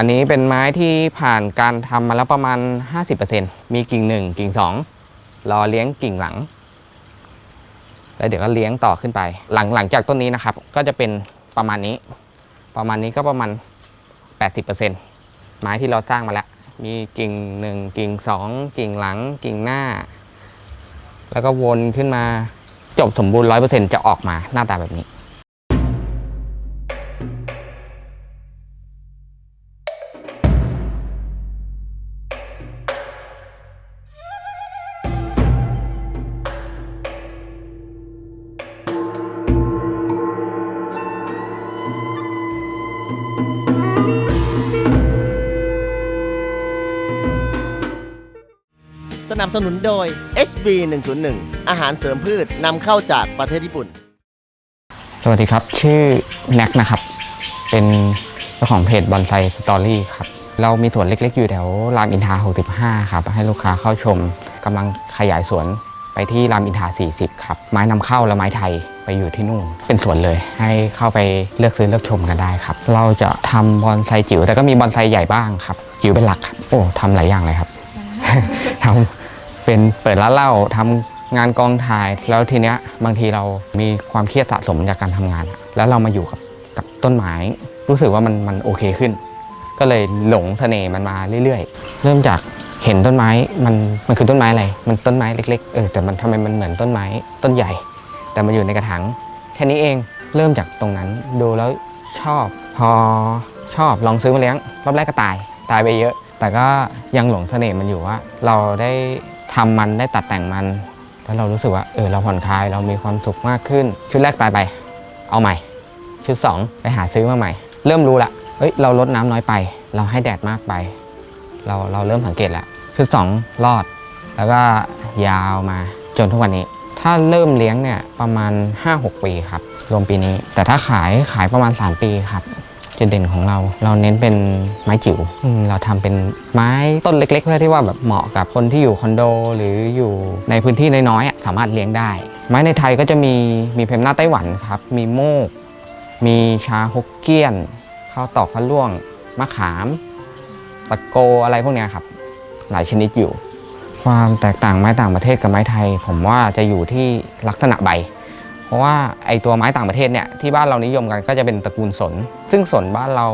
อันนี้เป็นไม้ที่ผ่านการทำมาแล้วประมาณ 50%มีกิ่งหนึ่งกิ่งสองรอเลี้ยงกิ่งหลัง แล้วเดี๋ยวก็เลี้ยงต่อขึ้นไป หลังหลังจากต้นนี้นะครับ ก็จะเป็นประมาณนี้ ประมาณนี้ก็ประมาณ 80%ไม้ที่เราสร้างมาแล้ว มีกิ่งหนึ่งกิ่งสองกิ่งหลัง กิ่งหน้า แล้วก็วนขึ้นมาจบสมบูรณ์ร้อยเปอร์เซ็นต์จะออกมาหน้าตาแบบนี้ บสนุนโดย HB 101อาหารเสริมพืชนำเข้าจากประเทศญี่ปุ่น สวัสดีครับ ชื่อแน็กนะครับ เป็นเจ้าของเพจบอนไซสตอรี่ครับ เรามีสวนเล็กๆ อยู่แถวรามอินทรา65 ครับ ให้ลูกค้าเข้าชมกำลังขยายสวนไปที่รามอินทรา40 ครับ ไม้นำเข้าและไม้ไทยไปอยู่ที่นู่น เป็นสวนเลย ให้เข้าไปเลือกซื้อเลือกชมกันได้ครับ เราจะทำบอนไซจิ๋วแต่ก็มีบอนไซใหญ่บ้างครับ จิ๋วเป็นหลักครับ โอ้ทำหลายอย่างเลยครับ ทำ เป็นเปิดร้านเหล้าทำงานกองถ่าย แล้วทีเนี้ยบางทีเรามีความเครียดสะสมจากการทำงาน แล้วเรามาอยู่กับกับต้นไม้รู้สึกว่ามันมันโอเคขึ้น ก็เลยหลงเสน่ห์มันมาเรื่อยๆ เริ่มจากเห็นต้นไม้มันมันคือต้นไม้อะไร มันต้นไม้เล็ก ๆ เออแต่มันทำไมมันเหมือนต้นไม้ต้นใหญ่ แต่มันอยู่ในกระถางแค่นี้เองเริ่มจากตรงนั้นดูแล้วชอบ พอชอบลองซื้อมาเลี้ยงรอบแรกก็ตาย ตายไปเยอะ แต่ก็ยังหลงเสน่ห์มันอยู่ว่า เราได้ ทำมันได้ตัดแต่งมัน แล้วเรารู้สึกว่าเออเราผ่อนคลายเรามีความสุขมากขึ้น ชุดแรกตายไปเอาใหม่ ชุด 2 ไปหาซื้อมาใหม่ เริ่มรู้ละเฮ้ยเราลดน้ำน้อยไป เราให้แดดมากไป เราเราเริ่มสังเกตแล้วชุด 2 รอด แล้วก็ยาวมาจนทุกวันนี้ ถ้าเริ่มเลี้ยงเนี่ยประมาณ 5-6 ปีครับรวมปีนี้ แต่ถ้าขายขายประมาณ 3 ปีครับ จุดเด่นของเรา เราเน้นเป็นไม้จิ๋วอืมเราทำเป็นไม้ต้นเล็กๆเพื่อที่ว่าแบบเหมาะกับคนที่อยู่คอนโด หรืออยู่ในพื้นที่น้อยๆอะสามารถเลี้ยงได้ ไม้ในไทยก็จะมีมีเพมหน้าไต้หวันครับ มีโมก มีชาฮกเกี้ยนข้าวตอกพะล่วงมะขาม ตะโกอะไรพวกเนี้ยครับ หลายชนิดอยู่ ความแตกต่างไม้ต่างประเทศกับไม้ไทย ผมว่าจะอยู่ที่ลักษณะใบ เพราะว่าไอตัวไม้ต่างประเทศเนี่ยที่บ้านเรานิยมกันก็จะเป็นตระกูลสน ซึ่งสนบ้านเรา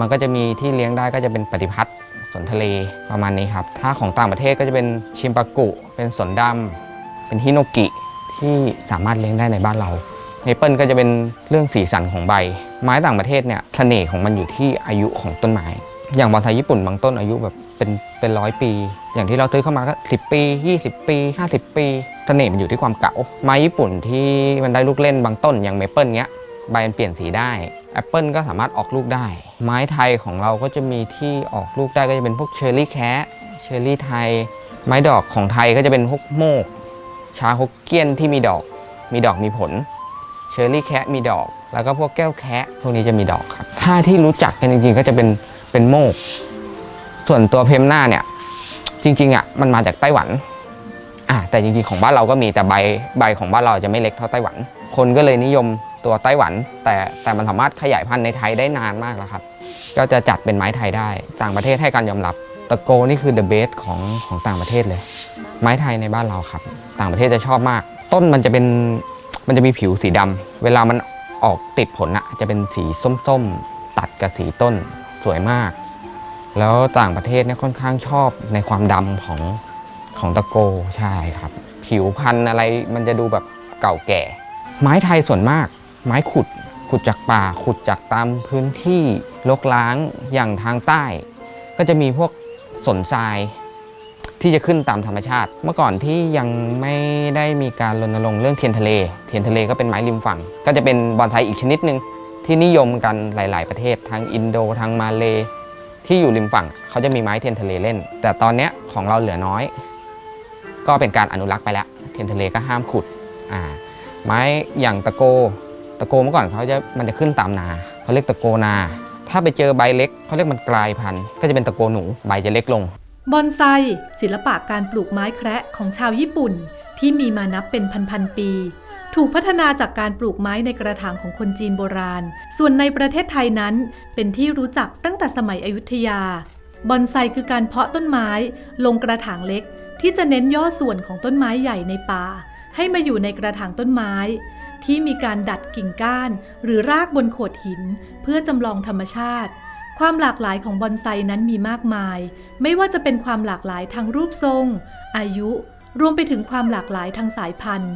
มันก็จะมีที่เลี้ยงได้ก็จะเป็นปฏิพัฒน์สนทะเลประมาณนี้ครับ ถ้าของต่างประเทศก็จะเป็นชิมปากุ เป็นสนดำเป็นฮิโนกิที่สามารถเลี้ยงได้ในบ้านเราเมเปิลก็จะเป็นเรื่องสีสันของใบ ไม้ต่างประเทศเนี่ยเสน่ห์ของมันอยู่ที่อายุของต้นไม้ อย่างบอนไทยญี่ปุ่นบางต้นอายุแบบเป็น เป็นร้อยปี อย่างที่เราซื้อเข้ามาก็ 10 ปี 20 ปี 50 ปีเสน่ห์มันอยู่ที่ความเก่าไม้ญี่ปุ่นที่มันได้ลูกเล่นบางต้นอย่างเมเปิลเงี้ยใบมันเปลี่ยนสีได้แอปเปิลก็สามารถออกลูกได้ ไม้ไทยของเราก็จะมีที่ออกลูกได้ก็จะเป็นพวกเชอร์รี่แคะเชอร์รี่ไทย ไม้ดอกของไทยก็จะเป็นพวกโมก ชาฮกเกี้ยนที่มีดอก มีดอกมีผล เชอร์รี่แคะมีดอก แล้วก็พวกแก้วแคะพวกนี้จะมีดอกครับ ถ้าที่รู้จักกันจริงๆก็จะเป็นเป็นโมก ส่วนตัวเพมหน้าเนี่ยจริงๆอะมันมาจากไต้หวันอะแต่จริงๆของบ้านเราก็มีแต่ใบใบของบ้านเราจะไม่เล็กเท่าไต้หวัน คนก็เลยนิยมตัวไต้หวัน แต่แต่มันสามารถขยายพันธุ์ในไทยได้นานมากแล้วครับ ก็จะจัดเป็นไม้ไทยได้ ต่างประเทศให้การยอมรับตะโกนี่คือ the best ของของต่างประเทศเลย ไม้ไทยในบ้านเราครับ ต่างประเทศจะชอบมาก ต้นมันจะเป็นมันจะมีผิวสีดำเวลามันออกติดผลอะจะเป็นสีส้มๆ ตัดกับสีต้นสวยมาก แล้วต่างประเทศเนี่ยค่อนข้างชอบในความดำของของตะโกใช่ครับ ผิวพันธุ์อะไรมันจะดูแบบเก่าแก่ ไม้ไทยส่วนมาก ไม้ขุดขุดจากป่าขุดจากตามพื้นที่รกร้างอย่างทางใต้ ก็จะมีพวกสนทรายที่จะขึ้นตามธรรมชาติ เมื่อก่อนที่ยังไม่ได้มีการรณรงค์เรื่องเทียนทะเล เทียนทะเลก็เป็นไม้ริมฝั่ง ก็จะเป็นบอนไซอีกชนิดหนึ่งที่นิยมกันหลาย ๆ ประเทศทางอินโดทางมาเล ที่อยู่ริมฝั่งเขาจะมีไม้เทียนทะเลเล่น แต่ตอนนี้ของเราเหลือน้อย ก็เป็นการอนุรักษ์ไปแล้ว เทียนทะเลก็ห้ามขุดอ่าไม้อย่างตะโก ตะโกเมื่อก่อนเขาจะมันจะขึ้นตามนาเขาเรียกตะโกนา ถ้าไปเจอใบเล็กเขาเรียกมันกลายพันธุ์ก็จะเป็นตะโกหนูใบจะเล็กลงบอนไซศิลปะการปลูกไม้แคระของชาวญี่ปุ่น ที่มีมานับเป็นพันๆปี ถูกพัฒนาจากการปลูกไม้ในกระถางของคนจีนโบราณ ส่วนในประเทศไทยนั้น เป็นที่รู้จักตั้งแต่สมัยอยุธยา บอนไซคือการเพาะต้นไม้ ลงกระถางเล็ก ที่จะเน้นย่อส่วนของต้นไม้ใหญ่ในป่า ให้มาอยู่ในกระถางต้นไม้ ที่มีการดัดกิ่งก้าน หรือรากบนโขดหิน เพื่อจำลองธรรมชาติ ความหลากหลายของบอนไซนั้นมีมากมาย ไม่ว่าจะเป็นความหลากหลายทางรูปทรง อายุ รวมไปถึงความหลากหลายทางสายพันธุ์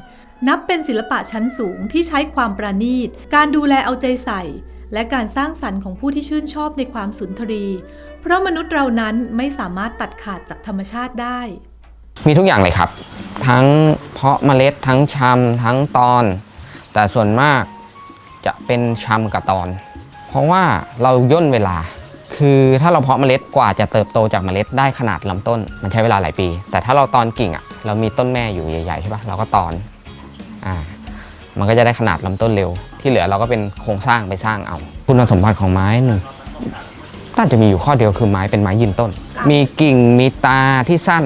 นับเป็นศิลปะชั้นสูงที่ใช้ความประณีต การดูแลเอาใจใส่ และการสร้างสรรค์ของผู้ที่ชื่นชอบในความสุนทรี เพราะมนุษย์เรานั้นไม่สามารถตัดขาดจากธรรมชาติได้ มีทุกอย่างเลยครับ ทั้งเพาะเมล็ดทั้งชำทั้งตอน แต่ส่วนมากจะเป็นชำกับตอน เพราะว่าเราย่นเวลาคือถ้าเราเพาะเมล็ดกว่าจะเติบโตจากเมล็ดได้ขนาดลำต้น มันใช้เวลาหลายปี แต่ถ้าเราตอนกิ่งอะ่ะเรามีต้นแม่อยู่ใหญ่ๆใช่ปะเราก็ตอน อ่ามันก็จะได้ขนาดลำต้นเร็ว ที่เหลือเราก็เป็นโครงสร้างไปสร้างเอา คุณสมบัติของไม้หนึ่งน่าจะมีอยู่ข้อเดียวคือไม้เป็นไม้ยืนต้น มีกิ่งมีตาที่สั้น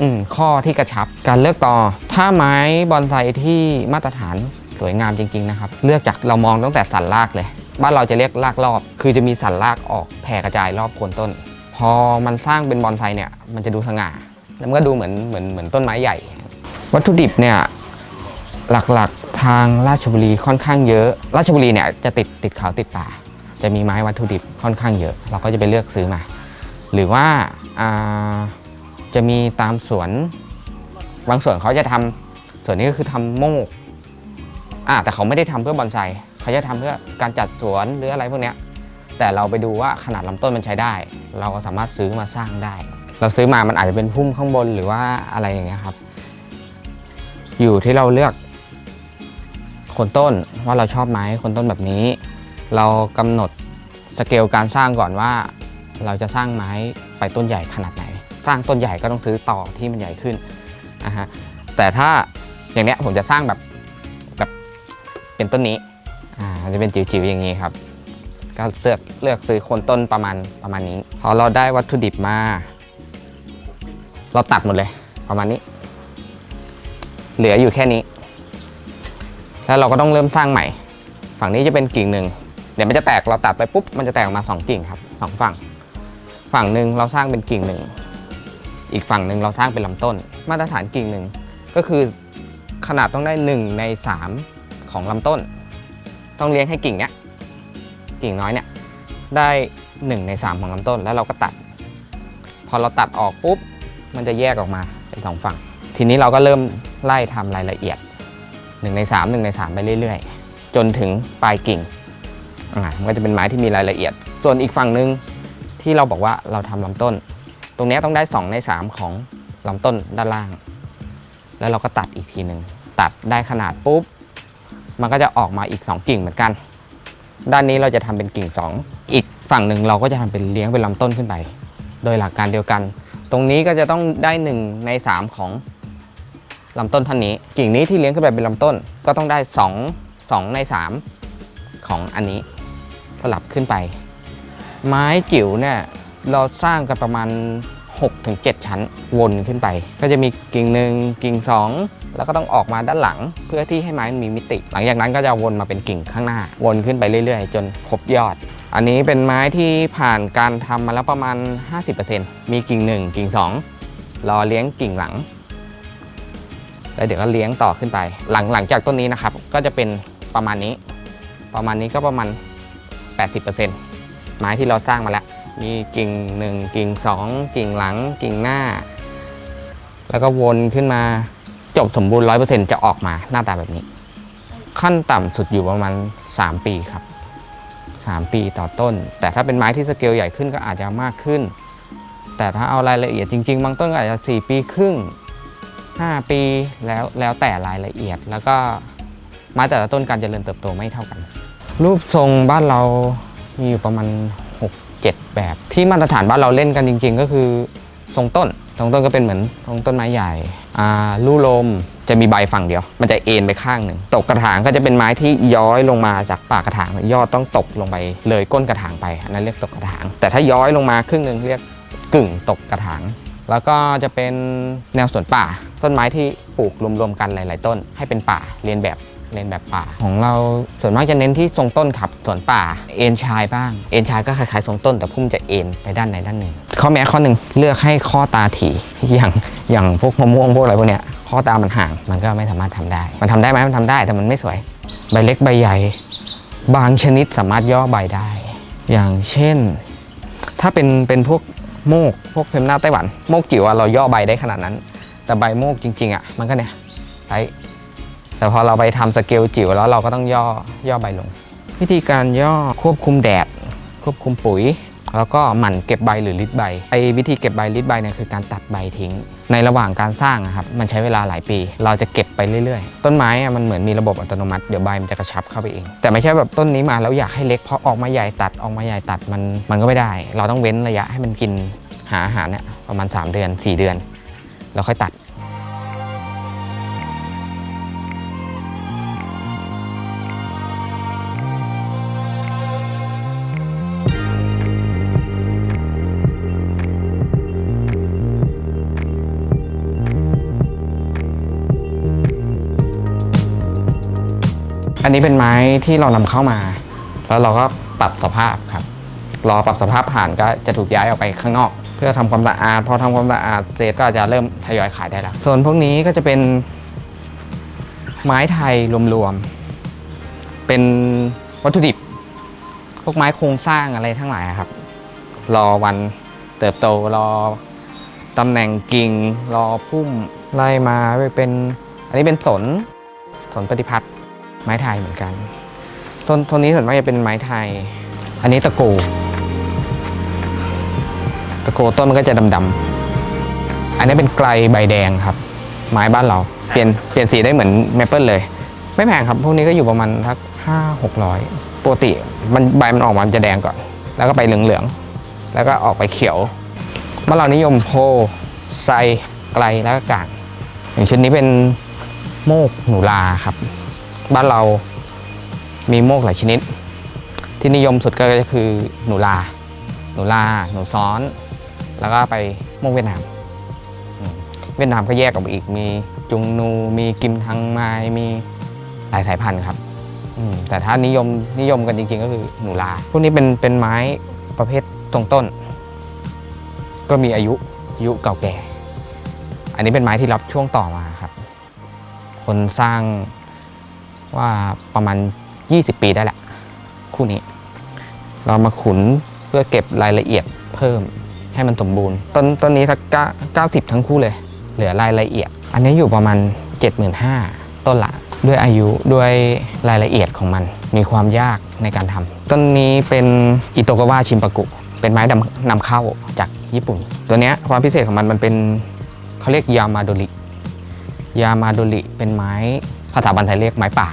อืมข้อที่กระชับ การเลือกต่อ ถ้าไม้บอนไซที่มาตรฐานสวยงามจริง ๆ นะครับ เลือกจากเรามองตั้งแต่สันรากเลย บ้านเราจะเรียกรากรอบ คือจะมีสันรากออกแผ่กระจายรอบโคนต้น พอมันสร้างเป็นบอนไซเนี่ย มันจะดูสง่า แล้วมันก็ดูเหมือนเหมือนเหมือนต้นไม้ใหญ่ วัตถุดิบเนี่ย หลักๆทางราชบุรีค่อนข้างเยอะ ราชบุรีเนี่ยจะติดติดเขาติดป่า จะมีไม้วัตถุดิบค่อนข้างเยอะ เราก็จะไปเลือกซื้อมา หรือว่าาจะมีตามสวนบางส่วนเขาจะทำส่วนนี้ก็คือทำโมกอ่าแต่เขาไม่ได้ทำเพื่อบอนไซเขาจะทำเพื่อการจัดสวนหรืออะไรพวกเนี้ยแต่เราไปดูว่าขนาดลำต้นมันใช้ได้ เราก็สามารถซื้อมาสร้างได้ เราซื้อมามันอาจจะเป็นพุ่มข้างบนหรือว่าอะไรอย่างเงี้ยครับ อยู่ที่เราเลือก คนต้นว่าเราชอบไหมคนต้นแบบนี้ เรากำหนดสเกลการสร้างก่อนว่า เราจะสร้างไม้ไปต้นใหญ่ขนาดไหน สร้างต้นใหญ่ก็ต้องซื้อต่อที่มันใหญ่ขึ้นนะฮะแต่ถ้าอย่างเนี้ยผมจะสร้างแบบแบบเป็นต้นนี้อ่าจะเป็นจิ๋วๆอย่างนี้ครับ ก็เลือกเลือกซื้อคนต้นประมาณประมาณนี้พอเราได้วัตถุดิบมา เราตัดหมดเลยประมาณนี้ เหลืออยู่แค่นี้ แล้วเราก็ต้องเริ่มสร้างใหม่ ฝั่งนี้จะเป็นกิ่งหนึ่งเดี๋ยวมันจะแตกเราตัดไปปุ๊บมันจะแตกออกมาสองกิ่งครับสองฝั่ง ฝั่งหนึ่งเราสร้างเป็นกิ่งหนึ่งอีกฝั่งหนึ่งเราสร้างเป็นลำต้น มาตรฐานกิ่งหนึ่งก็คือขนาดต้องได้ 1 ใน 3 ของลำต้น ต้องเลี้ยงให้กิ่งเนี้ยกิ่งน้อยเนี่ยได้ 1 ใน 3 ของลำต้นแล้วเราก็ตัด พอเราตัดออกปุ๊บมันจะแยกออกมาเป็นสองฝั่ง ทีนี้เราก็เริ่มไล่ทำรายละเอียด 1ใน3 1ใน3 ไปเรื่อยๆ จนถึงปลายกิ่งอ่ามันก็จะเป็นไม้ที่มีรายละเอียด ส่วนอีกฝั่งหนึ่งที่เราบอกว่าเราทำลำต้น ตรงนี้ต้องได้ 2 ใน 3 ของลำต้นด้านล่าง แล้วเราก็ตัดอีกทีหนึ่งตัดได้ขนาดปุ๊บ มันก็จะออกมาอีก 2 กิ่งเหมือนกัน ด้านนี้เราจะทำเป็นกิ่ง 2 อีกฝั่งหนึ่งเราก็จะทำเป็นเลี้ยงเป็นลำต้นขึ้นไป โดยหลักการเดียวกัน ตรงนี้ก็จะต้องได้ 1 ใน 3 ของ ลำต้นท่านนี้ กิ่งนี้ที่เลี้ยงขึ้นไปเป็นลำต้น ก็ต้องได้ 2 2 ใน 3 ของอันนี้สลับขึ้นไป ไม้จิ๋วเนี่ยเราสร้างกันประมาณ 6-7 ชั้นวนขึ้นไป ก็จะมีกิ่งหนึ่งกิ่ง 2 แล้วก็ต้องออกมาด้านหลัง เพื่อที่ให้ไม้มันมีมิติ หลังจากนั้นก็จะวนมาเป็นกิ่งข้างหน้า วนขึ้นไปเรื่อย ๆ จนครบยอด อันนี้เป็นไม้ที่ผ่านการทำมาแล้วประมาณ 50%มีกิ่ง 1 กิ่ง 2 รอเลี้ยงกิ่งหลัง แล้วเดี๋ยวก็เลี้ยงต่อขึ้นไป หลังหลังจากต้นนี้นะครับ ก็จะเป็นประมาณนี้ ประมาณนี้ก็ประมาณ 80%ไม้ที่เราสร้างมาแล้ว มีกิ่งหนึ่งกิ่งสองกิ่งหลัง กิ่งหน้า แล้วก็วนขึ้นมาจบสมบูรณ์ร้อยเปอร์เซ็นต์จะออกมาหน้าตาแบบนี้ ขั้นต่ำสุดอยู่ประมาณ 3 ปีครับ 3 ปีต่อต้น แต่ถ้าเป็นไม้ที่สเกลใหญ่ขึ้นก็อาจจะมากขึ้น แต่ถ้าเอารายละเอียดจริง ๆ บางต้นก็อาจจะ 4 ปีครึ่ง 5 ปีแล้วแล้วแต่รายละเอียด แล้วก็ไม้แต่ละต้นการเจริญเติบโตไม่เท่ากัน รูปทรงบ้านเรามีอยู่ประมาณ 6 7 แบบ ที่มาตรฐานบ้านเราเล่นกันจริง ๆ ก็คือทรงต้นทรงต้นก็เป็นเหมือนทรงต้นไม้ใหญ่ลู่ลมจะมีใบฝั่งเดียว มันจะเอ็นไปข้างหนึ่ง ตกกระถางก็จะเป็นไม้ที่ย้อยลงมาจากปากกระถาง ยอดต้องตกลงไปเลยก้นกระถางไปอันนั้นเรียกตกกระถาง แต่ถ้าย้อยลงมาครึ่งหนึ่งเรียกกึ่งตกกระถาง แล้วก็จะเป็นแนวสวนป่า ต้นไม้ที่ปลูกรวมๆกันหลาย ๆ ต้น ให้เป็นป่าเรียนแบบเรียนแบบป่า ของเราส่วนมากจะเน้นที่ทรงต้นครับสวนป่าเอ็นชายบ้างเอ็นชายก็คล้ายๆทรงต้น แต่พุ่มจะเอ็นไปด้านใดด้านหนึ่งข้อแม้ข้อหนึ่งเลือกให้ข้อตาถี่อย่างอย่างพวกมะม่วงพวกอะไรพวกเนี้ยข้อตามันห่างมันก็ไม่สามารถทำได้ มันทำได้ไหมมันทำได้แต่มันไม่สวย ใบเล็กใบใหญ่ บางชนิดสามารถย่อใบได้ อย่างเช่น ถ้าเป็นเป็นพวก โมกพวกเพมหน้าไต้หวัน โมกจิ๋วอะเราย่อใบได้ขนาดนั้น แต่ใบโมกจริงๆอะมันก็เนี่ยไอแต่พอเราไปทำสเกลจิ๋วแล้วเราก็ต้องย่อย่อใบลง วิธีการย่อควบคุมแดด ควบคุมปุ๋ย แล้วก็หมั่นเก็บใบหรือริดใบไอ้วิธีเก็บใบริดใบเนี่ยคือการตัดใบทิ้ง ในระหว่างการสร้างอะครับมันใช้เวลาหลายปี เราจะเก็บไปเรื่อยๆ ต้นไม้มันเหมือนมีระบบอัตโนมัติเดี๋ยวใบมันจะกระชับเข้าไปเอง แต่ไม่ใช่แบบต้นนี้มาแล้วอยากให้เล็กเพราะออกมาใหญ่ตัดออกมาใหญ่ตัดมันมันก็ไม่ได้ เราต้องเว้นระยะให้มันกินหาอาหารเนี่ยประมาณ 3 เดือน 4 เดือน แล้วค่อยตัด อันนี้เป็นไม้ที่เรานำเข้ามา แล้วเราก็ปรับสภาพครับ รอปรับสภาพผ่านก็จะถูกย้ายออกไปข้างนอก เพื่อทำความสะอาดพอทำความสะอาดเสร็จก็จะเริ่มทยอยขายได้แล้วส่วนพวกนี้ก็จะเป็น ไม้ไทยรวมๆเป็นวัตถุดิบ พวกไม้โครงสร้างอะไรทั้งหลายอะครับ รอวันเติบโตรอตำแหน่งกิ่ง รอพุ่มไล่มาไปเป็น อันนี้เป็นสนสนปฏิพัฒน์ ไม้ไทยเหมือนกันต้นต้นนี้ส่วนมากจะเป็นไม้ไทย อันนี้ตะโก ตะโกต้นมันก็จะดำๆอันนี้เป็นไกลใบแดงครับ ไม้บ้านเรา เปลี่ยนเปลี่ยนสีได้เหมือนแมปเปิลเลย ไม่แพงครับ พวกนี้ก็อยู่ประมาณทักห้าหกร้อยปกติมันใบมันออกมามันจะแดงก่อน แล้วก็ไปเหลืองๆ แล้วก็ออกไปเขียวเมื่อเรานิยมโพไซไกลแล้วก็กางอย่างเชุดนี้เป็นโมกหนูลาครับ บ้านเรามีโมกหลายชนิด ที่นิยมสุดก็คือหนูลา หนูลา หนูซ้อน แล้วก็ไปโมกเวียดนาม เวียดนามก็แยกออกไปอีก มีจุงนู มีกิมทังไมมีหลายสายพันธุ์ครับ แต่ถ้านิยมนิยมกันจริงๆ ก็คือหนูลา พวกนี้เป็นเป็นไม้ประเภทตรงต้น ก็มีอายุอายุเก่าแก่ อันนี้เป็นไม้ที่รับช่วงต่อมาครับ คนสร้าง ว่าประมาณ 20 ปีได้แหละ คู่นี้ เรามาขุนเพื่อเก็บรายละเอียดเพิ่มให้มันสมบูรณ์ ต้นต้นนี้สักเก้าสิบทั้งคู่เลย เหลือรายละเอียด อันนี้อยู่ประมาณ 75,000ต้นละ ด้วยอายุด้วยรายละเอียดของมัน มีความยากในการทำต้นนี้เป็นอิโตกาวะชิมปากุ เป็นไม้นำเข้าจากญี่ปุ่น ตัวเนี้ยความพิเศษของมันมันเป็นเขาเรียกยามาโดริยามาโดริเป็นไม้ภาษาบันไทยเรียกไม้ป่า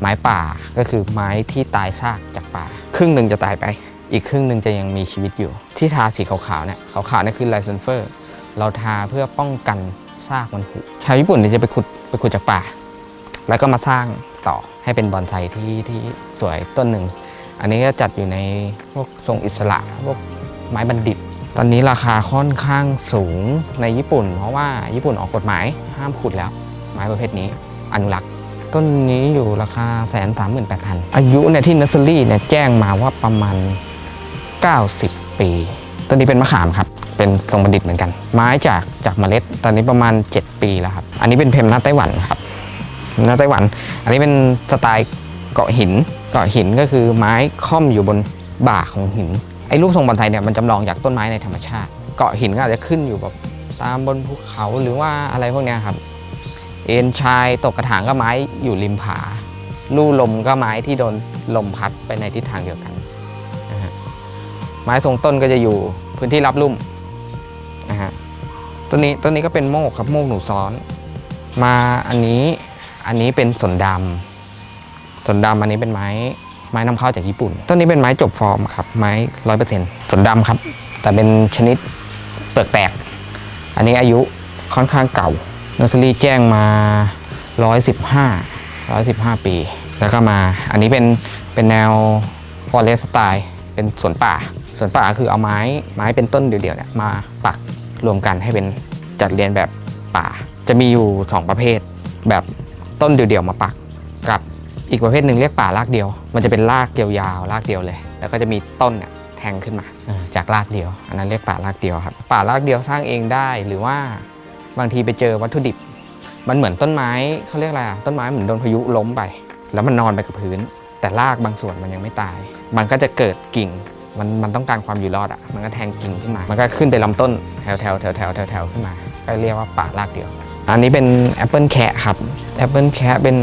ไม้ป่าก็คือไม้ที่ตายซากจากป่า ครึ่งหนึ่งจะตายไป อีกครึ่งหนึ่งจะยังมีชีวิตอยู่ ที่ทาสีขาวๆเนี่ยขาวๆเนี่ยคือไลเซนเฟอร์ เราทาเพื่อป้องกันซากมันผุชาวญี่ปุ่นเนี่ยจะไปขุดไปขุดจากป่า แล้วก็มาสร้างต่อให้เป็นบอนไซที่ที่สวยต้นหนึ่ง อันนี้ก็จัดอยู่ในพวกทรงอิสระพวกไม้บัณฑิต ตอนนี้ราคาค่อนข้างสูงในญี่ปุ่น เพราะว่าญี่ปุ่นออกกฎหมายห้ามขุดแล้ว ไม้ประเภทนี้อนุรักษ์ ต้นนี้อยู่ราคาแสนสามหมื่นแปดพันอายุเนี่ยที่นัสเซอรี่เนี่ยแจ้งมาว่าประมาณ 90 ปี ต้นนี้เป็นมะขามครับ เป็นทรงบัณฑิตเหมือนกัน ไม้จากจากเมล็ด ตอนนี้ประมาณ 7 ปีแล้วครับ อันนี้เป็นเพมหน้าไต้หวันครับหน้าไต้หวัน อันนี้เป็นสไตล์เกาะหิน เกาะหินก็คือไม้ค่อมอยู่บนบ่าของหิน ไอ้รูปทรงบอลไทยเนี่ยมันจำลองจากต้นไม้ในธรรมชาติ เกาะหินก็อาจจะขึ้นอยู่แบบตามบนภูเขาหรือว่าอะไรพวกนี้ครับ เอ็นชายตกกระถางก็ไม้อยู่ริมผา ลู่ลมก็ไม้ที่โดนลมพัดไปในทิศทางเดียวกันนะฮะไม้ทรงต้นก็จะอยู่พื้นที่รับลุ่มนะฮะต้นนี้ต้นนี้ก็เป็นโมกครับโมกหนูซ้อน มาอันนี้อันนี้เป็นสนดำสนดำอันนี้เป็นไม้ไม้นำเข้าจากญี่ปุ่น ต้นนี้เป็นไม้จบฟอร์มครับไม้ร้อยเปอร์เซ็นต์สนดำครับ แต่เป็นชนิดเปลือกแตก อันนี้อายุค่อนข้างเก่า เนอร์เซอรี่แจ้งมา 115 115 ปี แล้วก็มาอันนี้เป็นเป็นแนวฟอเรสต์สไตล์เป็นสวนป่าสวนป่าคือเอาไม้ไม้เป็นต้นเดี่ยวๆเนี่ยมาปักรวมกันให้เป็นจัดเรียนแบบป่า จะมีอยู่ 2 ประเภท แบบต้นเดี่ยวๆมาปักกับอีกประเภทหนึ่งเรียกป่ารากเดียว มันจะเป็นรากยาวๆรากเดียวเลย แล้วก็จะมีต้นเนี่ยแทงขึ้นมาจากรากเดียว อันนั้นเรียกป่ารากเดียวครับป่ารากเดียวสร้างเองได้หรือว่า บางทีไปเจอวัตถุดิบ มันเหมือนต้นไม้เขาเรียกอะไรอะต้นไม้เหมือนโดนพายุล้มไป แล้วมันนอนไปกับพื้น แต่รากบางส่วนมันยังไม่ตาย มันก็จะเกิดกิ่งมันมันต้องการความอยู่รอดอะ มันก็แทงกิ่งขึ้นมา มันก็ขึ้นไปลำต้นแถวแถวแถวแถวแถวแถวขึ้นมา ก็เรียกว่าป่ารากเดียว อันนี้เป็นแอปเปิลแคะครับ แอปเปิลแคะเป็น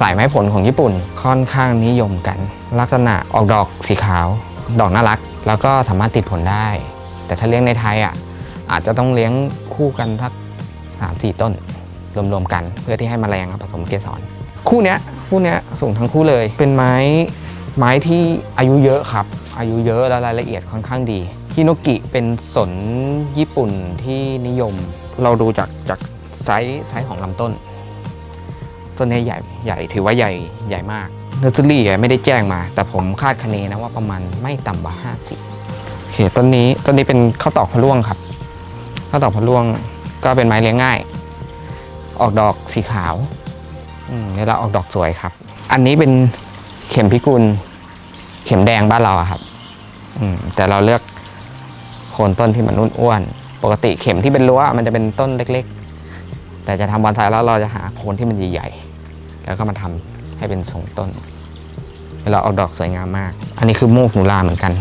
สายไม้ผลของญี่ปุ่น ค่อนข้างนิยมกัน ลักษณะออกดอกสีขาว ดอกน่ารัก แล้วก็สามารถติดผลได้ แต่ถ้าเลี้ยงในไทยอะ อาจจะต้องเลี้ยงคู่กันสัก สามสี่ต้น รวมๆกัน เพื่อที่ให้มแมลงผสมเกสร คู่เนี้ยคู่เนี้ยสูงทั้งคู่เลย เป็นไม้ไม้ที่อายุเยอะครับ อายุเยอะและรายละเอียดค่อนข้างดีฮิโนกิเป็นสนญี่ปุ่นที่นิยม เราดูจากจากไซส์ไซส์ของลำต้น ต้นนี้ใหญ่ใหญ่ถือว่าใหญ่ใหญ่มากเนอร์เซอรี่ไม่ได้แจ้งมา แต่ผมคาดคะเนนะว่าประมาณไม่ต่ำกว่า50โอเคต้นนี้ต้นนี้เป็นข้าวตอกพะล่วงครับข้าวตอกพะล่วง ก็เป็นไม้เลี้ยงง่าย ออกดอกสีขาวอืมเวลาออกดอกสวยครับ อันนี้เป็นเข็มพิกุล เข็มแดงบ้านเราครับแต่เราเลือกโคนต้นที่มันอ้วนๆปกติเข็มที่เป็นรั้วมันจะเป็นต้นเล็ก ๆ แต่จะทำบอนไซแล้วเราจะหาโคนที่มันใหญ่ๆแล้วก็มาทำให้เป็นทรงต้น เวลาออกดอกสวยงามมาก อันนี้คือมูกหนูลาเหมือนกัน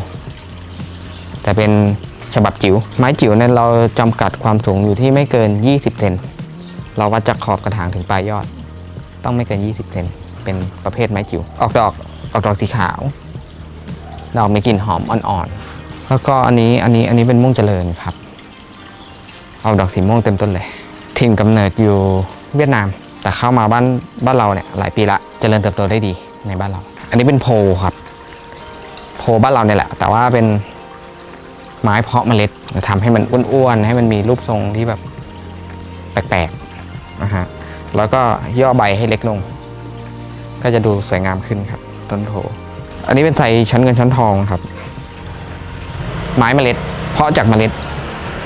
แต่เป็น ฉบับจิ๋ว ไม้จิ๋วเนี่ยเราจำกัดความสูงอยู่ที่ไม่เกิน 20 เซน เราวัดจากขอบกระถางถึงปลายยอด ต้องไม่เกิน 20 เซน เป็นประเภทไม้จิ๋ว ออกดอก ออกดอกสีขาว ดอกมีกลิ่นหอมอ่อนๆ แล้วก็อันนี้ อันนี้ อันนี้เป็นม่วงเจริญครับ ออกดอกสีม่วงเต็มต้นเลย ถิ่นกำเนิดอยู่เวียดนาม แต่เข้ามาบ้านบ้านเราเนี่ยหลายปีละเจริญเติบโตได้ดีในบ้านเรา อันนี้เป็นโพครับ โพบ้านเราเนี่ยแหละ แต่ว่าเป็น ไม้เพาะเมล็ดทำให้มันอ้วนๆให้มันมีรูปทรงที่แบบแปลกๆนะฮะแล้วก็ย่อใบให้เล็กลง ก็จะดูสวยงามขึ้นครับ ต้นโพอันนี้เป็นไซชั้นเงินชั้นทองครับ ไม้เมล็ด เพาะจากเมล็ด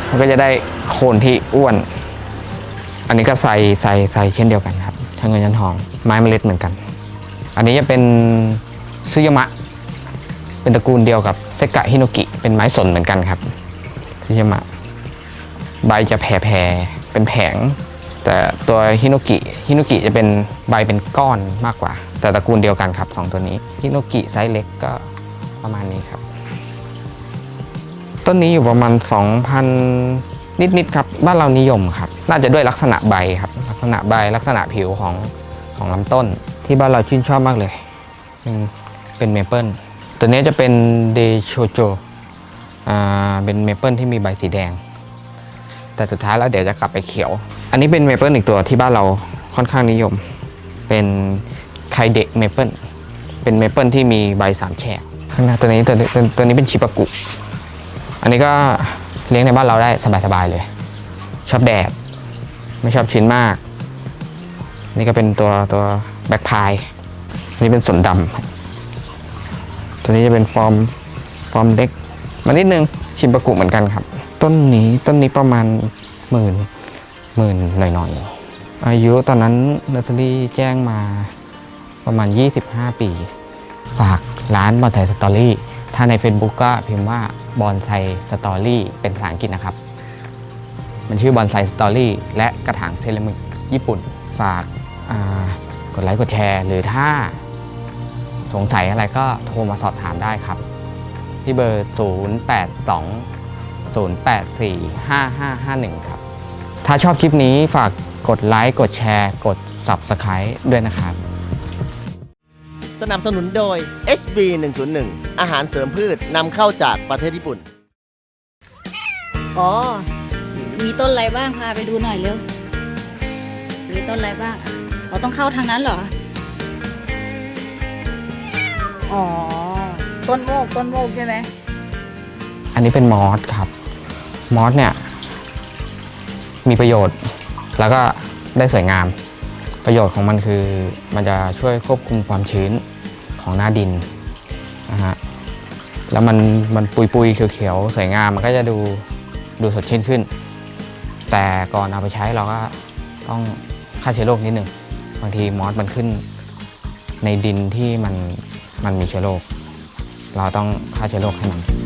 มันก็จะได้โคนที่อ้วน อันนี้ก็ใส่ใส่ใส่เช่นเดียวกันครับชั้นเงินชั้นทอง ไม้เมล็ดเหมือนกัน อันนี้จะเป็นซึยมะ เป็นตระกูลเดียวกับเซกะฮิโนกิ เป็นไม้สนเหมือนกันครับซึยามะใบจะแผ่ๆเป็นแผง แต่ตัวฮิโนกิฮิโนกิจะเป็นใบเป็นก้อนมากกว่า แต่ตระกูลเดียวกันครับสองตัวนี้ฮิโนกิไซส์เล็กก็ประมาณนี้ครับ ต้นนี้อยู่ประมาณ 2,000 นิดๆครับ บ้านเรานิยมครับ น่าจะด้วยลักษณะใบครับ ลักษณะใบลักษณะผิวของของลำต้น ที่บ้านเราชื่นชอบมากเลย เป็นเมเปิลตัวนี้จะเป็นเดโชโจ เป็นเมเปิลที่มีใบสีแดง แต่สุดท้ายแล้วเดี๋ยวจะกลับไปเขียว อันนี้เป็นเมเปิลอีกตัวที่บ้านเราค่อนข้างนิยม เป็นไคเดะเมเปิลเป็นเมเปิลที่มีใบสามแฉกข้างหน้าตัวนี้ตัวนี้ตัวนี้เป็นชิปากุ อันนี้ก็เลี้ยงในบ้านเราได้สบายๆเลย ชอบแดด ไม่ชอบชื้นมาก นี่ก็เป็นตัวตัวแบ็คพายนนี้เป็นสนดำตัวนี้จะเป็นฟอร์มฟอร์มเล็ก มานิดนึงชิมปากุเหมือนกันครับ ต้นนี้ต้นนี้ประมาณหมื่นหมื่นหน่อยๆ อายุตอนนั้นเนอร์เซอรี่แจ้งมาประมาณ 25 ปี ฝากร้านบอนไซสตอรี่ถ้าใน Facebook ก็พิมพ์ว่าบอนไซสตอรี่เป็นภาษาอังกฤษนะครับ มันชื่อบอนไซสตอรี่และกระถางเซรามิกญี่ปุ่น ฝากากดไลค์กดแชร์ หรือถ้าสงสัยอะไรก็โทรมาสอบถามได้ครับ ที่เบอร์ 082 084 5551 ครับ ถ้าชอบคลิปนี้ฝากกดไลค์ กดแชร์ กด Subscribe ด้วยนะครับ สนับสนุนโดย HB 101อาหารเสริมพืชนำเข้าจากประเทศญี่ปุ่น อ๋อ มีต้นอะไรบ้างพาไปดูหน่อยเร็ว มีต้นอะไรบ้างอะเราต้องเข้าทางนั้นเหรอ อ๋อ ต้นโมกต้นโมกใช่ไหมอันนี้เป็นมอสครับ มอสเนี่ย มีประโยชน์ แล้วก็ได้สวยงาม ประโยชน์ของมันคือมันจะช่วยควบคุมความชื้นของหน้าดินนะฮะแล้วมันมันปุยปุยเขียวๆสวยงามมันก็จะดูดูสดชื่นขึ้น แต่ก่อนเอาไปใช้เราก็ต้องฆ่าเชื้อโรคนิดหนึ่งบางทีมอสมันขึ้นในดินที่มันมันมีเชื้อโรค เราต้องฆ่าเชื้อโรคให้มัน